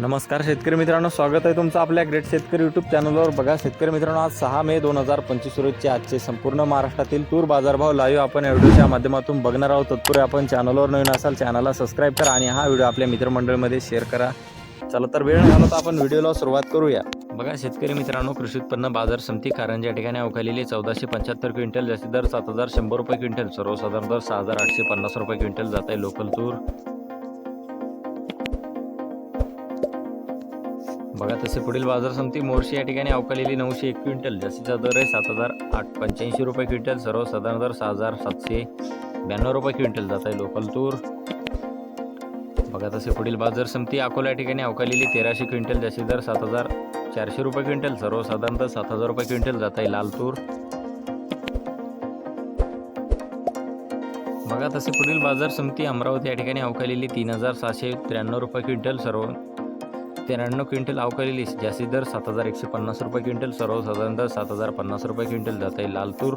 नमस्कार शेतकरी मित्रांनो स्वागत आहे तुमचं आपल्या ग्रेट शेतकरी यूट्यूब चॅनलवर बघा शेतकरी मित्रांनो आज सहा मे दोन हजार पंचवीस रोजचे आजचे संपूर्ण महाराष्ट्रातील तूर बाजारभाव लाईव्ह आपण व्हिडिओच्या माध्यमातून बघणार आहोत. तत्पूर्वी आपण चॅनलवर नवीन असाल चॅनलला सबस्क्राईब करा आणि हा व्हिडिओ आपल्या मित्रमंडळीमध्ये शेअर करा. चला तर वेळ झाला तर आपण व्हिडिओला सुरुवात करूया. बघा शेतकरी मित्रांनो कृषी उत्पन्न बाजार समिती कारण या ठिकाणी अवकालेली चौदाशे पंच्याहत्तर क्विंटल जास्तीत दर सात हजार शंभर रुपये क्विंटल सर्वसाधारण दर सहा हजार आठशे पन्नास रुपये क्विंटल जात आहे लोकल तूर. बघा तसे पुढील बाजार समिती मोर्शी या ठिकाणी अवकालेली नऊशे एक क्विंटल जास्तीचा दर आहे सात हजार आठ पंच्याऐंशी रुपये क्विंटल सर्वसाधारण दर सहा हजार सातशे ब्याण्णव रुपये क्विंटल जात आहे लोकल तूर. बघा तसे पुढील बाजार समिती अकोला या ठिकाणी अवकालेली तेराशे क्विंटल जास्तीत दर सात हजार चारशे रुपये क्विंटल सर्वसाधारण दर सात हजार रुपये क्विंटल जात आहे लाल तूर. बघा तसे पुढील बाजार समिती अमरावती या ठिकाणी अवकालेली तीन हजार सहाशे त्र्याण्णव रुपये क्विंटल सर्व त्र्याण्णव क्विंटल अवकालेली जास्तीत दर सात हजार एकशे पन्नास रुपये क्विंटल सर्वसाधारण दर सात हजार पन्नास रुपये क्विंटल जात आहे लाल तूर